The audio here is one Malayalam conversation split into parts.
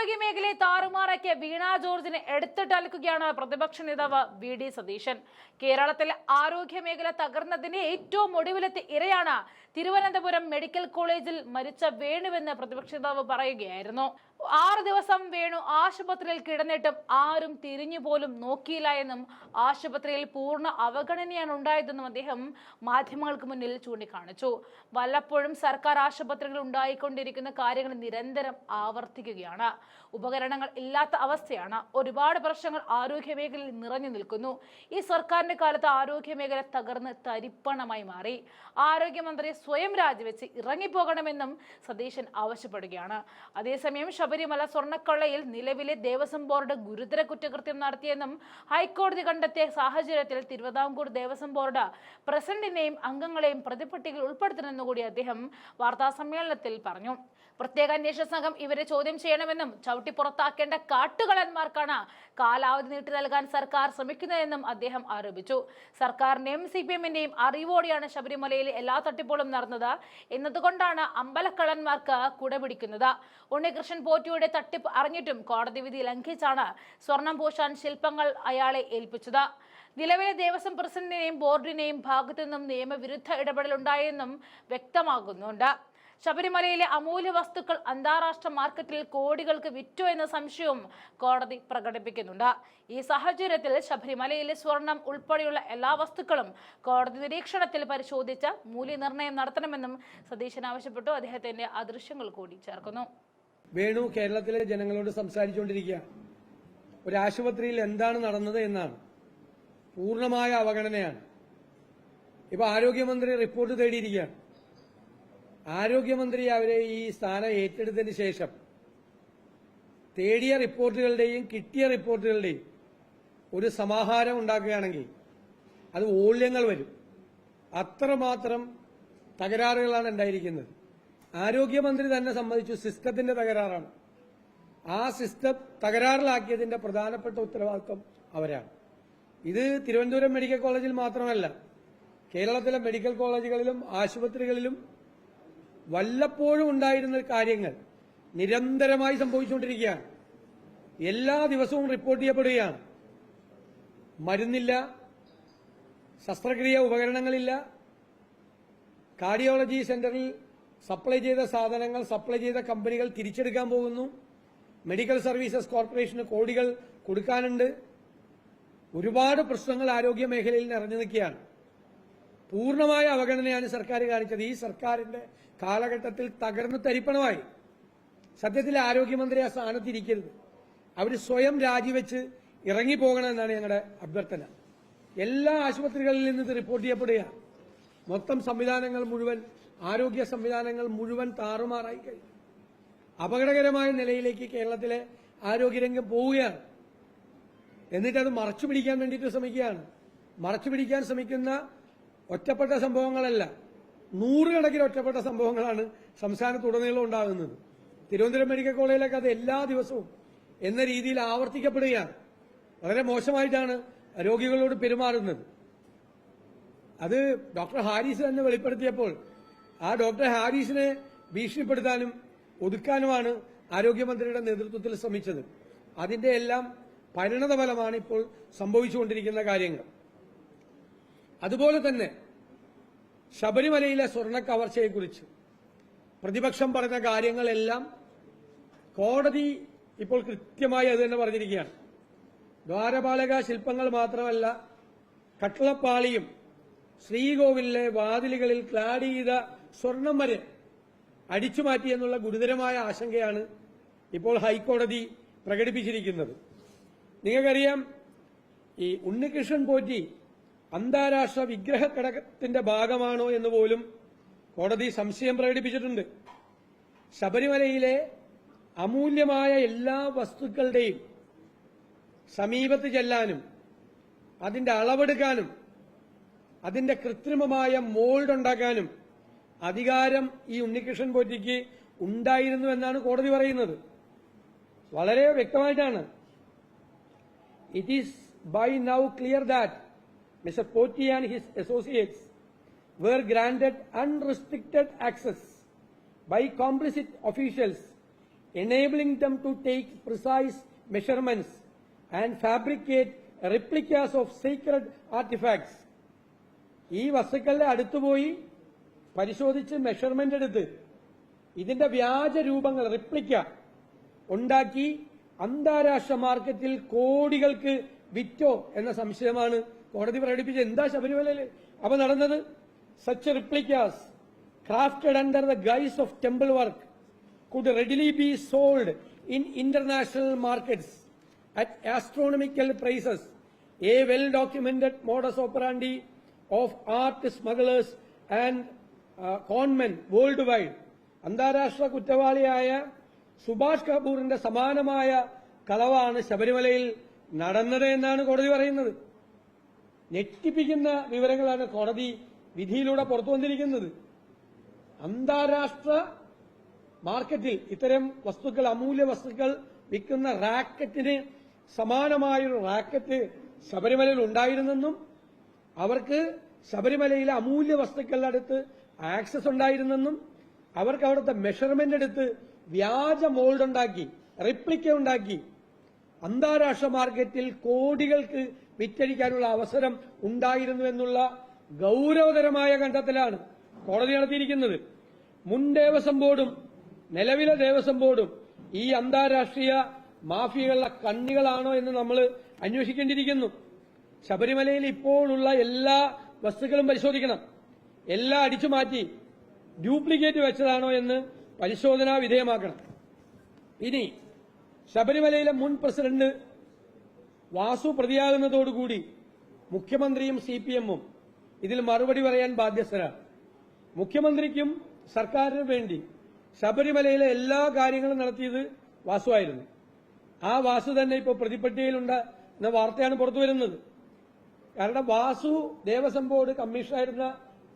ആരോഗ്യ മേഖലയെ താറുമാറാക്കിയ വീണ ജോർജിനെ എടുത്തിട്ടലക്കുകയാണ് പ്രതിപക്ഷ നേതാവ് വി ഡി സതീശൻ. കേരളത്തിലെ ആരോഗ്യ മേഖല തകർന്നതിന്റെ ഏറ്റവും ഒടുവിലത്തെ ഇരയാണ് തിരുവനന്തപുരം മെഡിക്കൽ കോളേജിൽ മരിച്ച വേണുവെന്ന് പ്രതിപക്ഷ നേതാവ് പറയുകയായിരുന്നു. ആറ് ദിവസം വേണു ആശുപത്രിയിൽ കിടന്നിട്ടും ആരും തിരിഞ്ഞു പോലും നോക്കിയില്ല എന്നും ആശുപത്രിയിൽ പൂർണ അവഗണനയാണ് ഉണ്ടായതെന്നും അദ്ദേഹം മാധ്യമങ്ങൾക്ക് മുന്നിൽ ചൂണ്ടിക്കാണിച്ചു. വല്ലപ്പോഴും സർക്കാർ ആശുപത്രികളിൽ ഉണ്ടായിക്കൊണ്ടിരിക്കുന്ന കാര്യങ്ങൾ നിരന്തരം ആവർത്തിക്കുകയാണ്. ഉപകരണങ്ങൾ ഇല്ലാത്ത അവസ്ഥയാണ്. ഒരുപാട് പ്രശ്നങ്ങൾ ആരോഗ്യ മേഖലയിൽ നിറഞ്ഞു നിൽക്കുന്നു. ഈ സർക്കാരിന്റെ കാലത്ത് ആരോഗ്യ മേഖല തകർന്ന് തരിപ്പണമായി മാറി. ആരോഗ്യമന്ത്രി സ്വയം രാജിവെച്ച് ഇറങ്ങിപ്പോകണമെന്നും സതീശൻ ആവശ്യപ്പെടുകയാണ്. അതേസമയം ശബരിമല സ്വർണക്കൊള്ളയിൽ നിലവിലെ ദേവസ്വം ബോർഡ് ഗുരുതര കുറ്റകൃത്യം നടത്തിയെന്നും ഹൈക്കോടതി കണ്ടെത്തിയ സാഹചര്യത്തിൽ തിരുവിതാംകൂർ ദേവസ്വം ബോർഡ് പ്രസിഡന്റിനെയും അംഗങ്ങളെയും പ്രതിപട്ടികയിൽ ഉൾപ്പെടുത്തണമെന്ന് കൂടി അദ്ദേഹം വാർത്താ സമ്മേളനത്തിൽ പറഞ്ഞു. പ്രത്യേക അന്വേഷണ സംഘം ഇവരെ ചോദ്യം ചെയ്യണമെന്നും ചവിട്ടി പുറത്താക്കേണ്ട കാട്ടുകളന്മാർക്കാണ് കാലാവധി നീട്ടി നൽകാൻ സർക്കാർ ശ്രമിക്കുന്നതെന്നും അദ്ദേഹം ആരോപിച്ചു. സർക്കാരിന്റെയും സി പി എമ്മിന്റെയും അറിവോടെയാണ് ശബരിമലയിൽ എല്ലാ തട്ടിപ്പുകളും നടന്നത്. എന്നതുകൊണ്ടാണ് അമ്പലക്കള്ളന്മാർക്ക് കുടപിടിക്കുന്നത്. ഉണ്ണികൃഷ്ണൻ പോറ്റിയുടെ തട്ടിപ്പ് അറിഞ്ഞിട്ടും കോടതി വിധി ലംഘിച്ചാണ് സ്വർണം പൂശാൻ ശില്പങ്ങൾ അയാളെ ഏൽപ്പിച്ചത്. നിലവിലെ ദേവസ്വം പ്രസിഡന്റിനെയും ബോർഡിനെയും ഭാഗത്തു നിന്നും നിയമവിരുദ്ധ ഇടപെടലുണ്ടായെന്നും വ്യക്തമാകുന്നുണ്ട്. ശബരിമലയിലെ അമൂല്യ വസ്തുക്കൾ അന്താരാഷ്ട്ര മാർക്കറ്റിൽ കോടികൾക്ക് വിറ്റു എന്ന സംശയവും കോടതി പ്രകടിപ്പിക്കുന്നുണ്ട്. ഈ സാഹചര്യത്തിൽ ശബരിമലയിലെ സ്വർണം ഉൾപ്പെടെയുള്ള എല്ലാ വസ്തുക്കളും കോടതി നിരീക്ഷണത്തിൽ പരിശോധിച്ച് മൂല്യനിർണയം നടത്തണമെന്നും സതീശൻ ആവശ്യപ്പെട്ടു. അദ്ദേഹത്തിന്റെ അദൃശ്യങ്ങൾ കൂടി ചേർക്കുന്നു. വേണു കേരളത്തിലെ ജനങ്ങളോട് സംസാരിച്ചുകൊണ്ടിരിക്കുകയാണ് ഒരു ആശുപത്രിയിൽ എന്താണ് നടന്നത് എന്നാണ്. പൂർണമായ അവഗണനയാണ്. ഇപ്പൊ ആരോഗ്യമന്ത്രി റിപ്പോർട്ട് തേടിയിരിക്കുകയാണ്. ആരോഗ്യമന്ത്രി അവരെ ഈ സ്ഥാനം ഏറ്റെടുത്തതിന് ശേഷം തേടിയ റിപ്പോർട്ടുകളുടെയും കിട്ടിയ റിപ്പോർട്ടുകളുടെയും ഒരു സമാഹാരം ഉണ്ടാക്കുകയാണെങ്കിൽ അത് മൂല്യങ്ങൾ വരും. അത്രമാത്രം തകരാറുകളാണ് ഉണ്ടായിരിക്കുന്നത്. ആരോഗ്യമന്ത്രി തന്നെ സമ്മതിച്ചു. സിസ്റ്റത്തിന്റെ തകരാറാണ്. ആ സിസ്റ്റം തകരാറിലാക്കിയതിന്റെ പ്രധാനപ്പെട്ട ഉത്തരവാദിത്വം അവരാണ്. ഇത് തിരുവനന്തപുരം മെഡിക്കൽ കോളേജിൽ മാത്രമല്ല കേരളത്തിലെ മെഡിക്കൽ കോളേജുകളിലും ആശുപത്രികളിലും വല്ലപ്പോഴും ഉണ്ടായിരുന്ന കാര്യങ്ങൾ നിരന്തരമായി സംഭവിച്ചുകൊണ്ടിരിക്കുകയാണ്. എല്ലാ ദിവസവും റിപ്പോർട്ട് ചെയ്യപ്പെടുകയാണ്. മരുന്നില്ല ശസ്ത്രക്രിയ ഉപകരണങ്ങളില്ല കാർഡിയോളജി സെന്ററിൽ സപ്ലൈ ചെയ്ത സാധനങ്ങൾ സപ്ലൈ ചെയ്ത കമ്പനികൾ തിരിച്ചെടുക്കാൻ പോകുന്നു. മെഡിക്കൽ സർവീസസ് കോർപ്പറേഷന് കോടികൾ കൊടുക്കാനുണ്ട്. ഒരുപാട് പ്രശ്നങ്ങൾ ആരോഗ്യ മേഖലയിൽ നിറഞ്ഞു നിൽക്കുകയാണ്. പൂർണമായ അവഗണനയാണ് സർക്കാർ കാണിച്ചത്. ഈ സർക്കാരിന്റെ കാലഘട്ടത്തിൽ തകർന്നു തരിപ്പണമായി. സത്യത്തിൽ ആരോഗ്യമന്ത്രി ആ സ്ഥാനത്തിരിക്കരുത് അവർ സ്വയം രാജിവെച്ച് ഇറങ്ങിപ്പോകണമെന്നാണ് ഞങ്ങളുടെ അഭ്യർത്ഥന. എല്ലാ ആശുപത്രികളിൽ നിന്ന് ഇത് റിപ്പോർട്ട് ചെയ്യപ്പെടുകയാണ്. മൊത്തം സംവിധാനങ്ങൾ മുഴുവൻ ആരോഗ്യ സംവിധാനങ്ങൾ മുഴുവൻ താറുമാറായി കഴിഞ്ഞു. അപകടകരമായ നിലയിലേക്ക് കേരളത്തിലെ ആരോഗ്യരംഗം പോവുകയാണ്. എന്നിട്ട് അത് മറച്ചു പിടിക്കാൻ വേണ്ടിയിട്ട് ശ്രമിക്കുകയാണ്. മറച്ചു പിടിക്കാൻ ശ്രമിക്കുന്ന ഒറ്റപ്പെട്ട സംഭവങ്ങളല്ല നൂറുകണക്കിന് ഒറ്റപ്പെട്ട സംഭവങ്ങളാണ് സംസ്ഥാനത്തുടനീളം ഉണ്ടാകുന്നത്. തിരുവനന്തപുരം മെഡിക്കൽ കോളേജിലൊക്കെ അത് എല്ലാ ദിവസവും എന്ന രീതിയിൽ ആവർത്തിക്കപ്പെടുകയാണ്. വളരെ മോശമായിട്ടാണ് രോഗികളോട് പെരുമാറുന്നത്. അത് ഡോക്ടർ ഹാരിസ് തന്നെ വെളിപ്പെടുത്തിയപ്പോൾ ആ ഡോക്ടർ ഹാരിസിനെ ഭീഷണിപ്പെടുത്താനും ഒതുക്കാനുമാണ് ആരോഗ്യമന്ത്രിയുടെ നേതൃത്വത്തിൽ ശ്രമിച്ചത്. അതിന്റെ എല്ലാം പരിണത ഫലമാണ് ഇപ്പോൾ സംഭവിച്ചുകൊണ്ടിരിക്കുന്ന കാര്യങ്ങൾ. അതുപോലെ തന്നെ ശബരിമലയിലെ സ്വർണ കവർച്ചയെക്കുറിച്ച് പ്രതിപക്ഷം പറഞ്ഞ കാര്യങ്ങളെല്ലാം കോടതി ഇപ്പോൾ കൃത്യമായി അത് തന്നെ പറഞ്ഞിരിക്കുകയാണ്. ദ്വാരപാലക ശില്പങ്ങൾ മാത്രമല്ല കട്ടളപ്പാളിയും ശ്രീകോവിലിലെ വാതിലുകളിൽ ക്ലാഡ് ചെയ്ത സ്വർണം വരെ അടിച്ചുമാറ്റി എന്നുള്ള ഗുരുതരമായ ആശങ്കയാണ് ഇപ്പോൾ ഹൈക്കോടതി പ്രകടിപ്പിച്ചിരിക്കുന്നത്. നിങ്ങൾക്കറിയാം ഈ ഉണ്ണികൃഷ്ണൻ പോറ്റി അന്താരാഷ്ട്ര വിഗ്രഹ ഘടകത്തിന്റെ ഭാഗമാണോ എന്ന് പോലും കോടതി സംശയം പ്രകടിപ്പിച്ചിട്ടുണ്ട്. ശബരിമലയിലെ അമൂല്യമായ എല്ലാ വസ്തുക്കളുടെയും സമീപത്ത് ചെല്ലാനും അതിന്റെ അളവെടുക്കാനും അതിന്റെ കൃത്രിമമായ മോൾഡ് ഉണ്ടാക്കാനും അധികാരം ഈ ഉണ്ണികൃഷ്ണൻ പോറ്റിക്ക് ഉണ്ടായിരുന്നു എന്നാണ് കോടതി പറയുന്നത്. വളരെ വ്യക്തമായിട്ടാണ്. It is by now clear that mister Potti and his associates were granted unrestricted access by complicit officials enabling them to take precise measurements and fabricate replicas of secret artefacts ഈ വസ്തുക്കളുടെ അടുത്ത് പോയി പരിശോധിച്ച് മെഷർമെന്റ് എടുത്ത് ഇതിന്റെ വ്യാജ രൂപങ്ങൾ റിപ്ലിക്ക ഉണ്ടാക്കി അന്താരാഷ്ട്ര മാർക്കറ്റിൽ കോടികൾക്ക് വിറ്റോ എന്ന സംശയമാണ് കോടതി പ്രകടിപ്പിച്ചത്. എന്താ ശബരിമലയിൽ അപ്പൊ നടന്നത്? Such replicas crafted under the guise of temple work could readily be sold in international markets at astronomical prices a well documented modus operandi of art smugglers and conmen world wide അന്താരാഷ്ട്ര കുറ്റവാളിയായ സുഭാഷ് കപൂറിന്റെ സമാനമായ കളവാണ് ശബരിമലയിൽ നടന്നത് എന്നാണ് കോടതി പറയുന്നത്. ഞെട്ടിപ്പിക്കുന്ന വിവരങ്ങളാണ് കോടതി വിധിയിലൂടെ പുറത്തു വന്നിരിക്കുന്നത്. അന്താരാഷ്ട്ര മാർക്കറ്റിൽ ഇത്തരം വസ്തുക്കൾ അമൂല്യ വസ്തുക്കൾ വിൽക്കുന്ന റാക്കറ്റിന് സമാനമായൊരു റാക്കറ്റ് ശബരിമലയിൽ ഉണ്ടായിരുന്നെന്നും അവർക്ക് ശബരിമലയിലെ അമൂല്യ വസ്തുക്കളുടെ അടുത്ത് ആക്സസ് ഉണ്ടായിരുന്നെന്നും അവർക്ക് അവിടുത്തെ മെഷർമെന്റ് എടുത്ത് വ്യാജ മോൾഡ് ഉണ്ടാക്കി റിപ്ലിക്ക ഉണ്ടാക്കി. അന്താരാഷ്ട്ര മാർക്കറ്റിൽ കോടികൾക്ക് വിറ്റഴിക്കാനുള്ള അവസരം ഉണ്ടായിരുന്നു എന്നുള്ള ഗൗരവതരമായ കണ്ടെത്തലാണ് കോടതി നടത്തിയിരിക്കുന്നത്. മുൻ ദേവസ്വം ബോർഡും നിലവിലെ ദേവസ്വം ബോർഡും ഈ അന്താരാഷ്ട്രീയ മാഫിയകളുടെ കണ്ണികളാണോ എന്ന് നമ്മൾ അന്വേഷിക്കേണ്ടിയിരിക്കുന്നു. ശബരിമലയിൽ ഇപ്പോഴുള്ള എല്ലാ വസ്തുക്കളും പരിശോധിക്കണം. എല്ലാം അടിച്ചു മാറ്റി ഡ്യൂപ്ലിക്കേറ്റ് വെച്ചതാണോ എന്ന് പരിശോധനാ വിധേയമാക്കണം. ഇനി ശബരിമലയിലെ മുൻ പ്രസിഡന്റ് വാസു പ്രതിയാകുന്നതോടുകൂടി മുഖ്യമന്ത്രിയും സി പി എമ്മും ഇതിൽ മറുപടി പറയാൻ ബാധ്യസ്ഥരാണ്. മുഖ്യമന്ത്രിക്കും സർക്കാരിനും വേണ്ടി ശബരിമലയിലെ എല്ലാ കാര്യങ്ങളും നടത്തിയത് വാസുവായിരുന്നു ആ വാസു തന്നെ ഇപ്പോൾ പ്രതിപട്ടികയിലുണ്ട് എന്ന വാർത്തയാണ് പുറത്തു വരുന്നത്. കാരണം വാസു ദേവസ്വം ബോർഡ് കമ്മീഷണറായിരുന്ന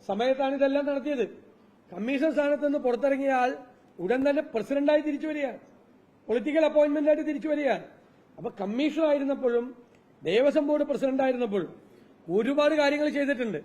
സമയത്താണ് ഇതെല്ലാം നടത്തിയത്. കമ്മീഷൻ സ്ഥാനത്ത് നിന്ന് പുറത്തിറങ്ങിയ ആൾ ഉടൻ തന്നെ പ്രസിഡന്റായി തിരിച്ചു വരികയാണ്. പൊളിറ്റിക്കൽ അപ്പോയിന്റ്മെന്റ് ആയിട്ട് തിരിച്ചു വരികയാണ്. അപ്പൊ കമ്മീഷണർ ആയിരുന്നപ്പോഴും ദേവസ്വം ബോർഡ് പ്രസിഡന്റ് ആയിരുന്നപ്പോഴും ഒരുപാട് കാര്യങ്ങൾ ചെയ്തിട്ടുണ്ട്.